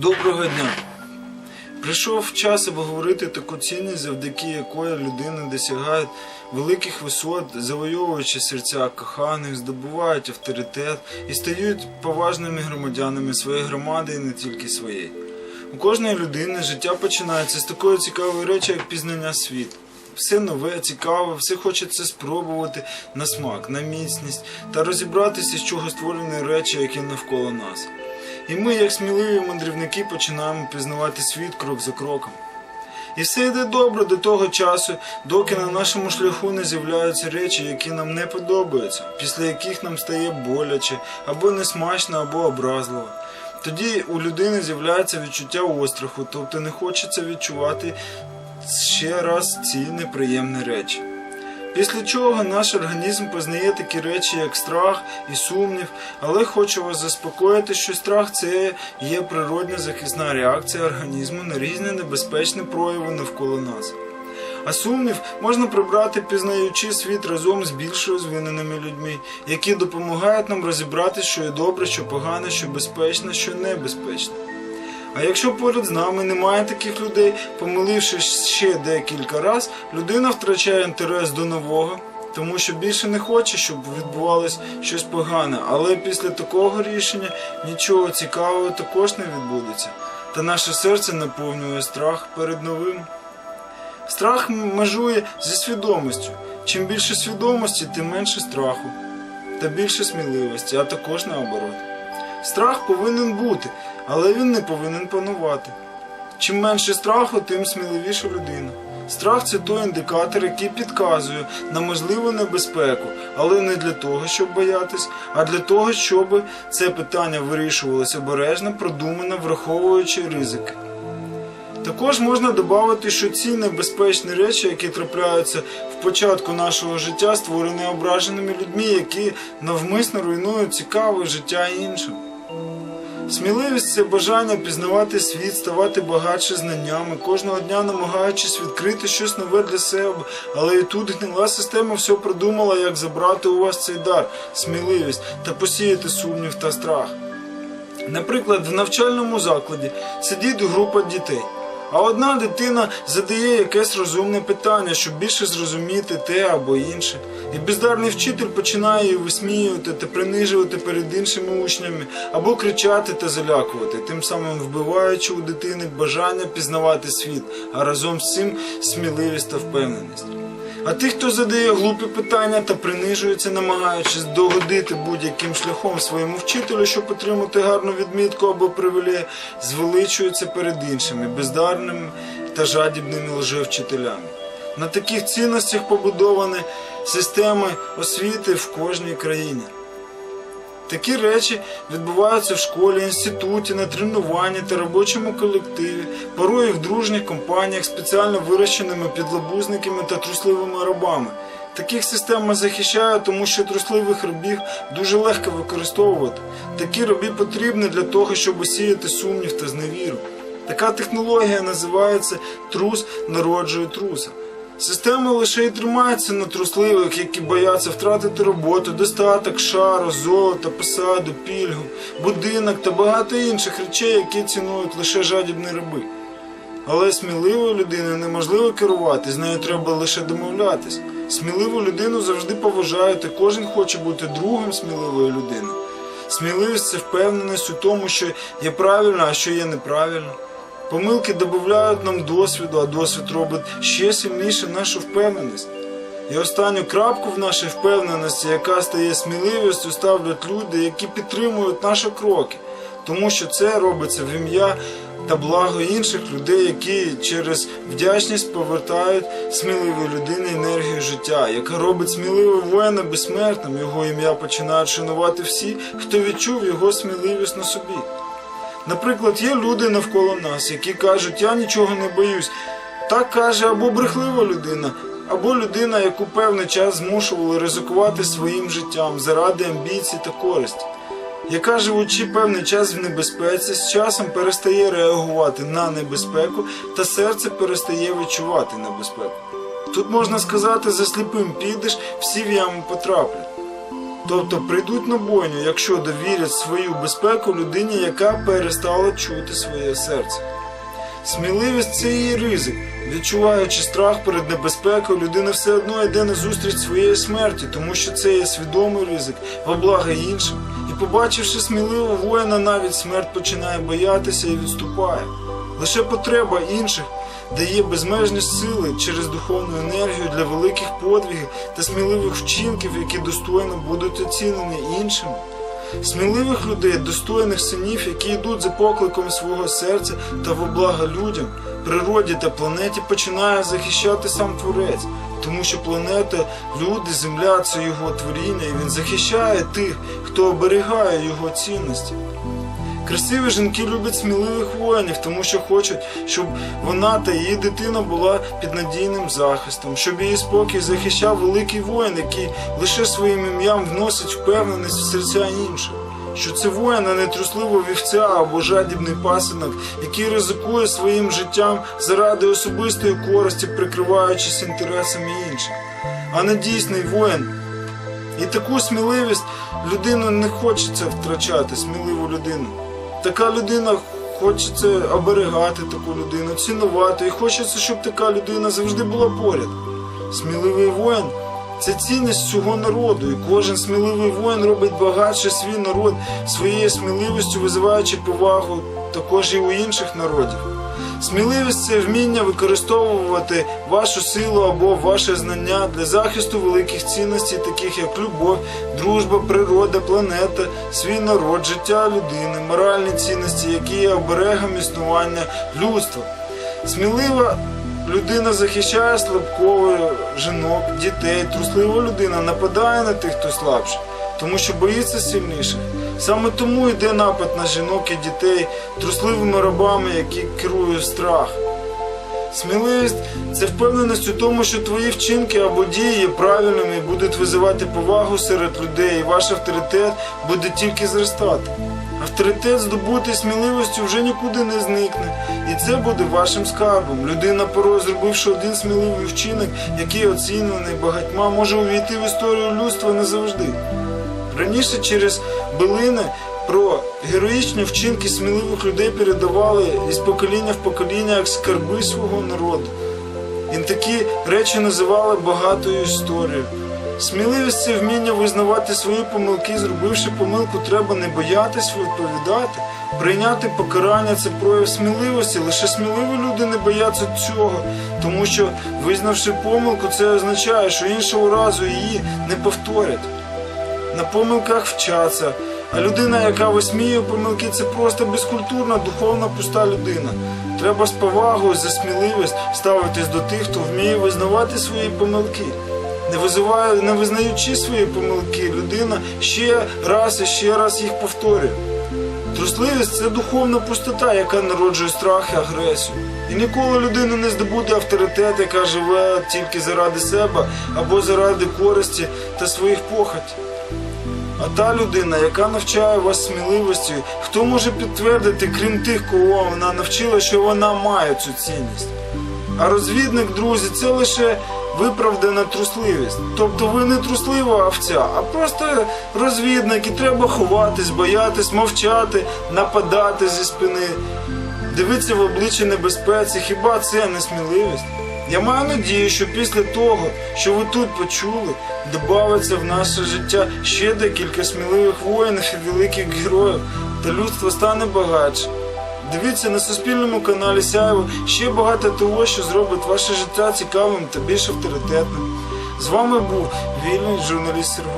Доброго дня! Прийшов час обговорити таку цінність, завдяки якої людини досягають великих висот, завойовуючи серця коханих, здобувають авторитет і стають поважними громадянами своєї громади і не тільки своєї. У кожної людини життя починається з такої цікавої речі, як пізнання світу. Все нове, цікаве, все хочеться спробувати на смак, на міцність та розібратися, з чого створені речі, які навколо нас. І ми, як сміливі мандрівники, починаємо пізнавати світ крок за кроком. І все йде добре до того часу, доки на нашому шляху не з'являються речі, які нам не подобаються, після яких нам стає боляче, або несмачно, або образливо. Тоді у людини з'являється відчуття остраху, тобто не хочеться відчувати ще раз ці неприємні речі. Після чого наш організм познає такі речі, як страх і сумнів, але хочу вас заспокоїти, що страх це є природня захисна реакція організму на різні небезпечні прояви навколо нас. А сумнів можна прибрати, пізнаючи світ разом з більш розвиненими людьми, які допомагають нам розібрати, що є добре, що погане, що безпечно, що небезпечно. А якщо поряд з нами немає таких людей, помилившись ще декілька разів, людина втрачає інтерес до нового, тому що більше не хоче, щоб відбувалось щось погане. Але після такого рішення нічого цікавого також не відбудеться. Та наше серце наповнює страх перед новим. Страх межує зі свідомістю. Чим більше свідомості, тим менше страху та більше сміливості, а також наоборот. Страх повинен бути, але він не повинен панувати. Чим менше страху, тим сміливіша людина. Страх це той індикатор, який підказує на можливу небезпеку, але не для того, щоб боятись, а для того, щоб це питання вирішувалося обережно, продумано, враховуючи ризики. Також можна додати, що ці небезпечні речі, які трапляються в початку нашого життя, створені ображеними людьми, які навмисно руйнують цікаве життя іншим. Сміливість це бажання пізнавати світ, ставати багатше знаннями, кожного дня намагаючись відкрити щось нове для себе. Але і тут гнила система все продумала, як забрати у вас цей дар, сміливість та посіяти сумнів та страх. Наприклад, в навчальному закладі сидить група дітей. А одна дитина задає якесь розумне питання, щоб більше зрозуміти те або інше. І бездарний вчитель починає її висміювати та принижувати перед іншими учнями, або кричати та залякувати, тим самим вбиваючи у дитини бажання пізнавати світ, а разом з цим сміливість та впевненість. А тих, хто задає глупі питання та принижується, намагаючись догодити будь-яким шляхом своєму вчителю, щоб отримати гарну відмітку або привілеї, звеличуються перед іншими бездарними та жадібними лжевчителями. На таких цінностях побудовані системи освіти в кожній країні. Такі речі відбуваються в школі, інституті, на тренуванні та робочому колективі, порою в дружніх компаніях, спеціально вирощеними підлабузниками та трусливими рабами. Таких систем захищають, тому що трусливих рабів дуже легко використовувати. Такі раби потрібні для того, щоб осіяти сумнів та зневіру. Така технологія називається трус народжує труса. Система лише й тримається на трусливих, які бояться втратити роботу, достаток, шару, золото, посаду, пільгу, будинок та багато інших речей, які цінують лише жадібні раби. Але сміливою людиною неможливо керувати, з нею треба лише домовлятись. Сміливу людину завжди поважають, і кожен хоче бути другом сміливої людини. Сміливість це впевненість у тому, що є правильно, а що є неправильно. Помилки додають нам досвіду, а досвід робить ще сильніше нашу впевненість. І останню крапку в нашій впевненості, яка стає сміливістю, ставлять люди, які підтримують наші кроки, тому що це робиться в ім'я та благо інших людей, які через вдячність повертають сміливій людині енергію життя, яка робить сміливого воїна безсмертним. Його ім'я починають шанувати всі, хто відчув його сміливість на собі. Наприклад, є люди навколо нас, які кажуть, я нічого не боюсь. Так каже або брехлива людина, або людина, яку певний час змушували ризикувати своїм життям заради амбіцій та користі. Яка, живучи певний час в небезпеці, з часом перестає реагувати на небезпеку, та серце перестає відчувати небезпеку. Тут можна сказати, за сліпим підеш, всі в яму потраплять. Тобто прийдуть на бойню, якщо довірять свою безпеку людині, яка перестала чути своє серце. Сміливість це її ризик. Відчуваючи страх перед небезпекою, людина все одно йде на зустріч своєї смерті, тому що це є свідомий ризик во благо іншим. І побачивши сміливого воїна, навіть смерть починає боятися і відступає. Лише потреба інших дає безмежні сили через духовну енергію для великих подвигів та сміливих вчинків, які достойно будуть оцінені іншими. Сміливих людей, достойних синів, які йдуть за покликом свого серця та во благо людям, природі та планеті починає захищати сам Творець, тому що планета, люди, земля це його творіння, і він захищає тих, хто оберігає його цінності. Красиві жінки люблять сміливих воїнів, тому що хочуть, щоб вона та її дитина була під надійним захистом, щоб її спокій захищав великий воїн, який лише своїм ім'ям вносить впевненість в серця інших. Що це воїн, а не трусливо вівця або жадібний пасинок, який ризикує своїм життям заради особистої користі, прикриваючись інтересами інших, а не дійсний воїн, і таку сміливість людину не хочеться втрачати, сміливу людину. Така людина хочеться оберігати таку людину, цінувати, і хочеться, щоб така людина завжди була поряд. Сміливий воїн це цінність цього народу, і кожен сміливий воїн робить багатше свій народ своєю сміливістю, визиваючи повагу також і у інших народів. Сміливість це вміння використовувати вашу силу або ваше знання для захисту великих цінностей, таких як любов, дружба, природа, планета, свій народ, життя людини, моральні цінності, які є оберегом існування людства. Смілива людина захищає слабкових жінок, дітей, труслива людина нападає на тих, хто слабший, тому що боїться сильніших. Саме тому йде напад на жінок і дітей трусливими рабами, які керують страх. Сміливість це впевненість у тому, що твої вчинки або дії є правильними і будуть визивати повагу серед людей, і ваш авторитет буде тільки зростати. Авторитет, здобутий сміливістю, вже нікуди не зникне, і це буде вашим скарбом. Людина, порой зробивши один сміливий вчинок, який оцінений багатьма, може увійти в історію людства назавжди. Раніше через билини про героїчні вчинки сміливих людей передавали із покоління в покоління як скарби свого народу. І такі речі називали багатою історією. Сміливість це вміння визнавати свої помилки, зробивши помилку, треба не боятись відповідати. Прийняти покарання це прояв сміливості. Лише сміливі люди не бояться цього, тому що, визнавши помилку, це означає, що іншого разу її не повторять. На помилках вчаться. А людина, яка висміює помилки, це просто безкультурна, духовна пуста людина. Треба з повагою за сміливість ставитись до тих, хто вміє визнавати свої помилки. Не визиває, не визнаючи свої помилки, людина ще раз і ще раз їх повторює. Трусливість це духовна пустота, яка народжує страх і агресію. І ніколи людина не здобуде авторитет, яка живе тільки заради себе або заради користі та своїх похотів. Та людина, яка навчає вас сміливості, хто може підтвердити, крім тих, кого вона навчила, що вона має цю цінність. А розвідник, друзі, це лише виправдана трусливість. Тобто ви не труслива овця, а просто розвідник, і треба ховатись, боятись, мовчати, нападати зі спини, дивитися в обличчя небезпеці. Хіба це не сміливість? Я маю надію, що після того, що ви тут почули, додається в наше життя ще декілька сміливих воїнів і великих героїв, та людство стане багатше. Дивіться на суспільному каналі Сяєво ще багато того, що зробить ваше життя цікавим та більш авторитетним. З вами був вільний журналіст Серго.